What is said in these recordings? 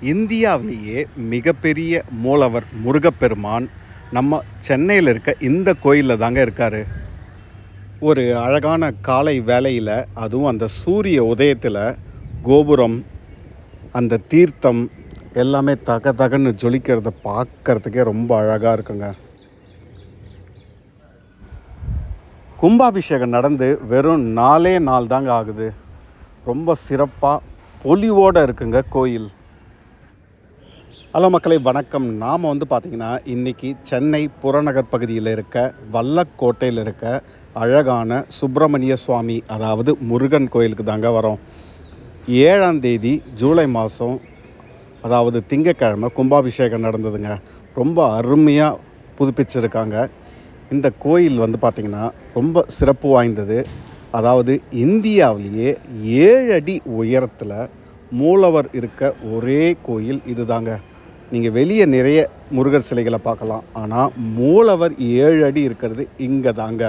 இந்தியாவிலேயே மிகப்பெரிய மூலவர் முருகப்பெருமான் நம்ம சென்னையில் இருக்க இந்த கோயிலில் தாங்க இருக்கார். ஒரு அழகான காலை வேலையில் அதுவும் அந்த சூரிய உதயத்தில் கோபுரம் அந்த தீர்த்தம் எல்லாமே தக தகன்னு ஜொலிக்கிறத பார்க்கறதுக்கே ரொம்ப அழகாக இருக்குங்க. கும்பாபிஷேகம் நடந்து வெறும் நாலே நாள் தாங்க ஆகுது. ரொம்ப சிறப்பாக பொலிவோடு இருக்குங்க கோயில். ஹலோ மக்களை வணக்கம். நாம் வந்து பார்த்திங்கன்னா இன்றைக்கி சென்னை புறநகர் பகுதியில் இருக்க வல்லக்கோட்டையில் இருக்க அழகான சுப்பிரமணிய சுவாமி அதாவது முருகன் கோயிலுக்கு தாங்க வரோம். ஏழாம் தேதி ஜூலை மாதம் அதாவது திங்கக்கிழமை கும்பாபிஷேகம் நடந்ததுங்க. ரொம்ப அருமையாக புதுப்பிச்சிருக்காங்க. இந்த கோயில் வந்து பார்த்திங்கன்னா ரொம்ப சிறப்பு வாய்ந்தது. அதாவது இந்தியாவிலேயே ஏழு அடி உயரத்தில் மூலவர் இருக்க ஒரே கோயில் இதுதாங்க. நீங்கள் வெளியே நிறைய முருகர் சிலைகளை பார்க்கலாம். ஆனால் மூலவர் ஏழு அடி இருக்கிறது இங்கே தாங்க.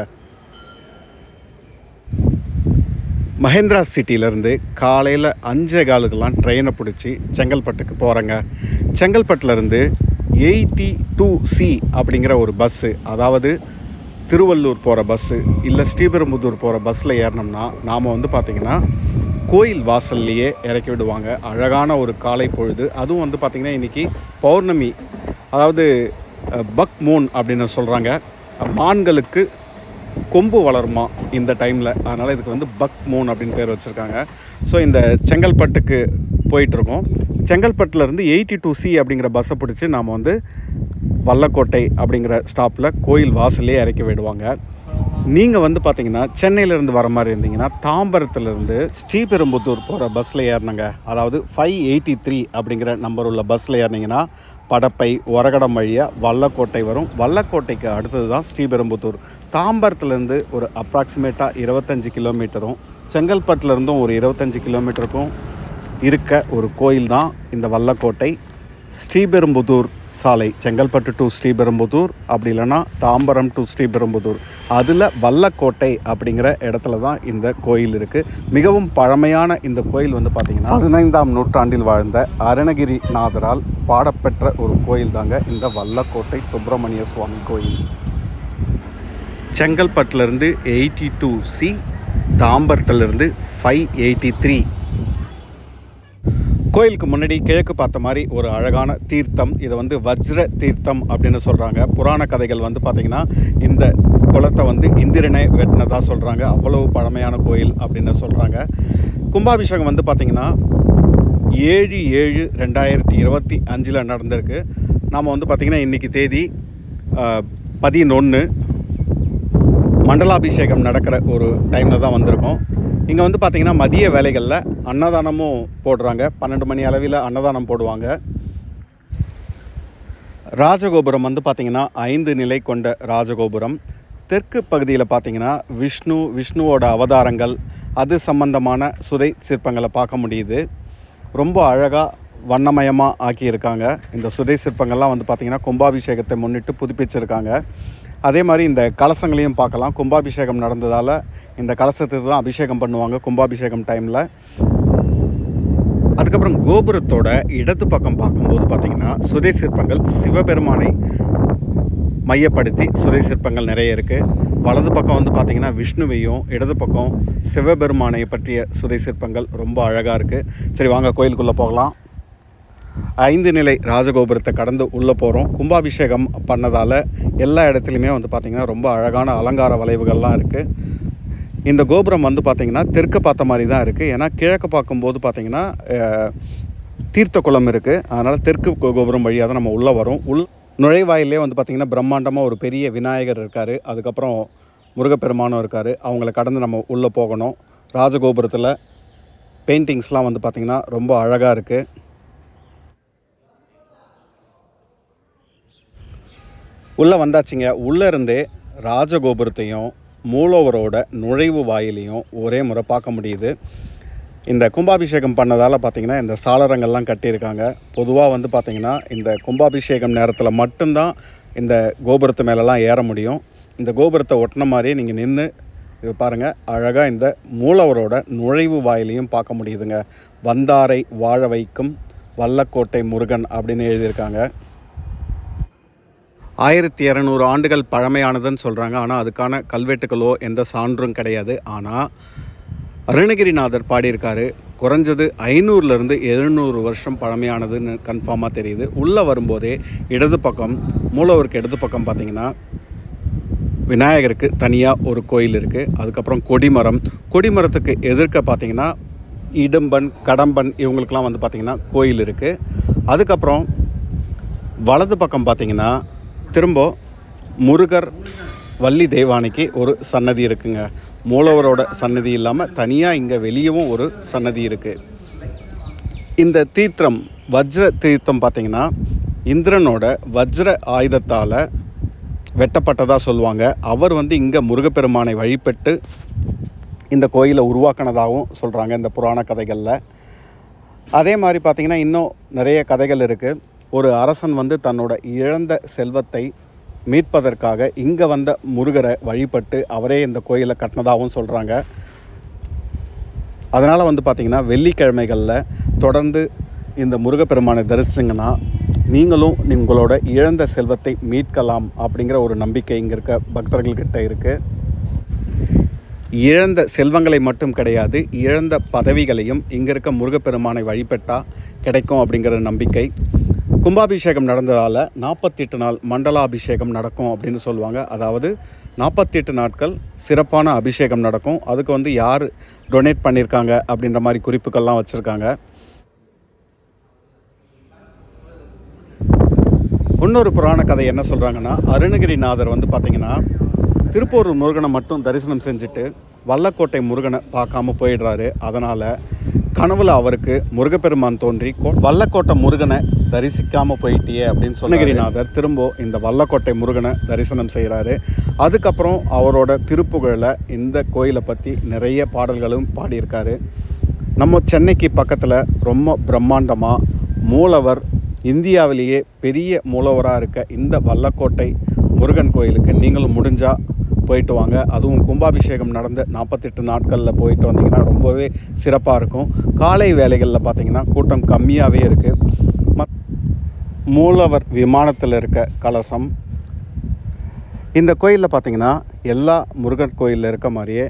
மஹேந்திரா சிட்டியிலேருந்து காலையில் அஞ்சே காலுக்கெல்லாம் ட்ரெயினை பிடிச்சி செங்கல்பட்டுக்கு போகிறேங்க செங்கல்பட்டுலேருந்து எயிட்டி டூ சி அப்படிங்கிற ஒரு பஸ்ஸு அதாவது திருவள்ளூர் போகிற பஸ்ஸு இல்லை ஸ்ரீபெரும்புதூர் போகிற பஸ்ஸில் ஏறினோம்னா நாம் வந்து பார்த்திங்கன்னா கோயில் வாசல்லையே இறக்கி விடுவாங்க. அழகான ஒரு காலை பொழுது. அதுவும் வந்து பார்த்திங்கன்னா இன்றைக்கி பௌர்ணமி. அதாவது பக் மூன் அப்படின்னு சொல்கிறாங்க மான்களுக்கு கொம்பு வளருமா இந்த டைமில்? அதனால் இதுக்கு வந்து பக் மூன் அப்படின்னு பேர் வச்சுருக்காங்க. ஸோ இந்த செங்கல்பட்டுக்கு போயிட்டுருக்கோம். செங்கல்பட்டுலேருந்து எயிட்டி டூ சி அப்படிங்கிற பஸ்ஸை பிடிச்சி நாம் வந்து வல்லக்கோட்டை அப்படிங்கிற ஸ்டாப்பில் கோயில் வாசல்லே இறக்கி விடுவாங்க. நீங்கள் வந்து பார்த்தீங்கன்னா சென்னையிலேருந்து வர மாதிரி இருந்தீங்கன்னா தாம்பரத்துலேருந்து ஸ்ரீபெரும்புத்தூர் போகிற பஸ்ஸில் ஏறினங்க அதாவது ஃபைவ் எயிட்டி த்ரீ அப்படிங்கிற நம்பர் உள்ள பஸ்ஸில் ஏறினீங்கன்னா படப்பை ஒரகடம் வழியாக வல்லக்கோட்டை வரும். வல்லக்கோட்டைக்கு அடுத்தது தான் ஸ்ரீபெரும்புத்தூர். தாம்பரத்துலேருந்து ஒரு அப்ராக்சிமேட்டாக இருபத்தஞ்சி கிலோமீட்டரும் செங்கல்பட்டுலேருந்தும் ஒரு இருபத்தஞ்சி கிலோமீட்டருக்கும் இருக்க ஒரு கோயில் தான் இந்த வல்லக்கோட்டை. ஸ்ரீபெரும்புதூர் சாலை செங்கல்பட்டு டு ஸ்ரீபெரும்புதூர் அப்படி இல்லைன்னா தாம்பரம் டு ஸ்ரீபெரும்புதூர். அதில் வல்லக்கோட்டை அப்படிங்கிற இடத்துல தான் இந்த கோயில் இருக்குது மிகவும் பழமையான இந்த கோயில் வந்து பார்த்திங்கன்னா பதினைந்தாம் நூற்றாண்டில் வாழ்ந்த அருணகிரி நாதரால் பாடப்பெற்ற ஒரு கோயில் தாங்க இந்த வல்லக்கோட்டை சுப்பிரமணிய சுவாமி கோயில். செங்கல்பட்டுலேருந்து எயிட்டி டூ சி தாம்பரத்துலேருந்து ஃபைவ் எயிட்டி த்ரீ கோயிலுக்கு முன்னாடி கிழக்கு பார்த்த மாதிரி ஒரு அழகான தீர்த்தம். இதை வந்து வஜ்ர தீர்த்தம் அப்படின்னு சொல்கிறாங்க புராண கதைகள் வந்து பார்த்திங்கன்னா இந்த குளத்தை வந்து இந்திரனை வெட்டினதாக சொல்கிறாங்க அவ்வளவு பழமையான கோயில் அப்படின்னு சொல்கிறாங்க கும்பாபிஷேகம் வந்து பார்த்திங்கன்னா ஏழு ஏழு ரெண்டாயிரத்தி இருபத்தி அஞ்சில் நடந்திருக்கு. நாம் வந்து பார்த்திங்கன்னா இன்றைக்கி தேதி பதினொன்று மண்டலாபிஷேகம் நடக்கிற ஒரு டைமில் தான் வந்திருக்கோம். இங்கே வந்து பார்த்திங்கன்னா மதிய வேலைகளில் அன்னதானமும் போடுறாங்க. பன்னெண்டு மணி அளவில் அன்னதானம் போடுவாங்க. ராஜகோபுரம் வந்து பார்த்திங்கன்னா ஐந்து நிலை கொண்ட ராஜகோபுரம். தெற்கு பகுதியில் பார்த்திங்கன்னா விஷ்ணு விஷ்ணுவோட அவதாரங்கள் அது சம்பந்தமான சுதை சிற்பங்களை பார்க்க முடியுது. ரொம்ப அழகாக வண்ணமயமாக ஆக்கியிருக்காங்க. இந்த சுதை சிற்பங்கள்லாம் வந்து பார்த்திங்கன்னா கும்பாபிஷேகத்தை முன்னிட்டு புதுப்பிச்சிருக்காங்க. அதே மாதிரி இந்த கலசங்களையும் பார்க்கலாம். கும்பாபிஷேகம் நடந்ததால் இந்த கலசத்துக்கு தான் அபிஷேகம் பண்ணுவாங்க கும்பாபிஷேகம் டைமில் அதுக்கப்புறம் கோபுரத்தோட இடது பக்கம் பார்க்கும்போது பார்த்திங்கன்னா சுதை சிற்பங்கள் சிவபெருமானை மையப்படுத்தி சுதை சிற்பங்கள் நிறைய இருக்குது வலது பக்கம் வந்து பார்த்திங்கன்னா விஷ்ணுவையும் இடது பக்கம் சிவபெருமானை பற்றிய சுதை சிற்பங்கள் ரொம்ப அழகாக இருக்குது சரி வாங்க கோயிலுக்குள்ளே போகலாம். ஐந்து நிலை ராஜகோபுரத்தை கடந்து உள்ளே போகிறோம் கும்பாபிஷேகம் பண்ணதால் எல்லா இடத்துலையுமே வந்து பார்த்திங்கன்னா ரொம்ப அழகான அலங்கார வளைவுகள்லாம் இருக்குது இந்த கோபுரம் வந்து பார்த்திங்கன்னா தெற்கு பார்த்த மாதிரி தான் இருக்குது ஏன்னா கிழக்கு பார்க்கும்போது பார்த்திங்கன்னா தீர்த்த குளம் இருக்குது அதனால் தெற்கு கோபுரம் வழியாக தான் நம்ம உள்ளே வரோம். உள் நுழைவாயிலே வந்து பார்த்திங்கன்னா பிரம்மாண்டமாக ஒரு பெரிய விநாயகர் இருக்கார். அதுக்கப்புறம் முருகப்பெருமானும் இருக்கார். அவங்கள கடந்து நம்ம உள்ளே போகணும். ராஜகோபுரத்தில் பெயிண்டிங்ஸ்லாம் வந்து பார்த்திங்கன்னா ரொம்ப அழகாக இருக்குது உள்ளே வந்தாச்சுங்க. உள்ளே இருந்தே ராஜகோபுரத்தையும் மூலவரோட நுழைவு வாயிலையும் ஒரே முறை பார்க்க முடியுது. இந்த கும்பாபிஷேகம் பண்ணதால் பார்த்திங்கன்னா இந்த சாளரங்கள்லாம் கட்டியிருக்காங்க. பொதுவாக வந்து பார்த்திங்கன்னா இந்த கும்பாபிஷேகம் நேரத்தில் மட்டும்தான் இந்த கோபுரத்து மேலெலாம் ஏற முடியும். இந்த கோபுரத்தை ஒட்டின மாதிரியே நீங்கள் நின்று இது பாருங்கள் அழகாக இந்த மூலவரோட நுழைவு வாயிலையும் பார்க்க முடியுதுங்க. வந்தாரை வாழ வைக்கும் வல்லக்கோட்டை முருகன் அப்படின்னு எழுதியிருக்காங்க. ஆயிரத்தி இரநூறு ஆண்டுகள் பழமையானதுன்னு சொல்கிறாங்க ஆனால் அதுக்கான கல்வெட்டுகளோ எந்த சான்றும் கிடையாது. ஆனால் அருணகிரிநாதர் பாடியிருக்காரு குறைஞ்சது ஐநூறுலேருந்து எழுநூறு வருஷம் பழமையானதுன்னு கன்ஃபார்மாக தெரியுது. உள்ளே வரும்போதே இடது பக்கம் மூலவருக்கு இடது பக்கம் பார்த்தீங்கன்னா விநாயகருக்கு தனியாக ஒரு கோயில் இருக்குது அதுக்கப்புறம் கொடிமரம். கொடிமரத்துக்கு எதிர்க்க பார்த்தீங்கன்னா இடும்பன் கடம்பன் இவங்களுக்கெல்லாம் வந்து பார்த்திங்கன்னா கோயில் இருக்குது அதுக்கப்புறம் வலது பக்கம் பார்த்தீங்கன்னா திரும்ப முருகர் வள்ளி தெய்வானைக்கு ஒரு சன்னதி இருக்குங்க. மூலவரோட சன்னதி இல்லாமல் தனியாக இங்கே வெளியவும் ஒரு சன்னதி இருக்குது இந்த தீர்த்தம் வஜ்ர தீர்த்தம் பார்த்தீங்கன்னா இந்திரனோட வஜ்ர ஆயுதத்தால் வெட்டப்பட்டதாக சொல்லுவாங்க. அவர் வந்து இங்கே முருகப்பெருமானை வழிபட்டு இந்த கோயிலை உருவாக்கினதாகவும் சொல்கிறாங்க இந்த புராண கதைகளில். அதே மாதிரி பார்த்திங்கன்னா இன்னும் நிறைய கதைகள் இருக்குது ஒரு அரசன் வந்து தன்னோட இழந்த செல்வத்தை மீட்பதற்காக இங்கே வந்த முருகரை வழிபட்டு அவரே இந்த கோயிலை கட்டினதாகவும் சொல்கிறாங்க அதனால் வந்து பார்த்திங்கன்னா வெள்ளிக்கிழமைகளில் தொடர்ந்து இந்த முருகப்பெருமானை தரிசிச்சிங்கன்னா நீங்களும் உங்களோட இழந்த செல்வத்தை மீட்கலாம் அப்படிங்கிற ஒரு நம்பிக்கை இங்கே இருக்க பக்தர்கள்கிட்ட இருக்குது இழந்த செல்வங்களை மட்டும் கிடையாது இழந்த பதவிகளையும் இங்கே இருக்க முருகப்பெருமானை வழிபட்டால் கிடைக்கும் அப்படிங்கிற நம்பிக்கை. கும்பாபிஷேகம் நடந்ததால் நாற்பத்தெட்டு நாள் மண்டலாபிஷேகம் நடக்கும் அப்படின்னு சொல்லுவாங்க. அதாவது நாற்பத்தெட்டு நாட்கள் சிறப்பான அபிஷேகம் நடக்கும். அதுக்கு வந்து யார் டொனேட் பண்ணியிருக்காங்க அப்படின்ற மாதிரி குறிப்புகள்லாம் வச்சுருக்காங்க. இன்னொரு புராண கதை என்ன சொல்கிறாங்கன்னா அருணகிரிநாதர் வந்து பார்த்திங்கன்னா திருப்பூர் முருகனை மட்டும் தரிசனம் செஞ்சுட்டு வல்லக்கோட்டை முருகனை பார்க்காம போயிடுறாரு. அதனால் கனவுல அவருக்கு முருகப்பெருமான் தோன்றி கோ- வல்லக்கோட்டை முருகனை தரிசிக்காமல் போயிட்டியே அப்படின்னு சொன்னகிரிநாதர் திரும்ப இந்த வல்லக்கோட்டை முருகனை தரிசனம் செய்கிறாரு அதுக்கப்புறம் அவரோட திருப்புகழில் இந்த கோயிலை பற்றி நிறைய பாடல்களும் பாடியிருக்காரு. நம்ம சென்னைக்கு பக்கத்தில் ரொம்ப பிரம்மாண்டமாக மூலவர் இந்தியாவிலேயே பெரிய மூலவராக இருக்க இந்த வல்லக்கோட்டை முருகன் கோயிலுக்கு நீங்களும் முடிஞ்சால் போயிட்டு வாங்க. அதுவும் கும்பாபிஷேகம் நடந்து நாற்பத்தெட்டு நாட்களில் போயிட்டு வந்தீங்கன்னா ரொம்பவே சிறப்பாக இருக்கும். காலை வேலைகளில் பார்த்தீங்கன்னா கூட்டம் கம்மியாகவே இருக்குது மூலவர் விமானத்தில் இருக்க கலசம். இந்த கோயிலில் பார்த்திங்கன்னா எல்லா முருகன் கோயிலில் இருக்க மாதிரியே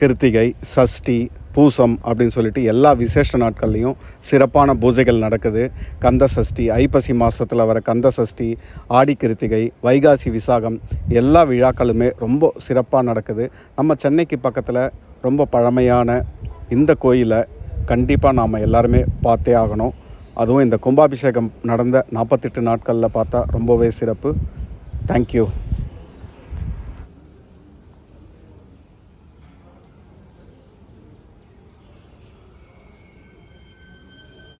கிருத்திகை சஷ்டி பூசம் அப்படின்னு சொல்லிட்டு எல்லா விசேஷ நாட்கள்லையும் சிறப்பான பூஜைகள் நடக்குது. கந்த சஷ்டி ஐப்பசி மாதத்தில் வர கந்த சஷ்டி ஆடி கிருத்திகை வைகாசி விசாகம் எல்லா விழாக்களுமே ரொம்ப சிறப்பாக நடக்குது. நம்ம சென்னைக்கு பக்கத்தில் ரொம்ப பழமையான இந்த கோயிலை கண்டிப்பாக நாம் எல்லாருமே பார்த்தே ஆகணும். அதுவும் இந்த கும்பாபிஷேகம் நடந்த நாற்பத்தெட்டு நாட்களில் பார்த்தா ரொம்பவே சிறப்பு. தேங்க்யூ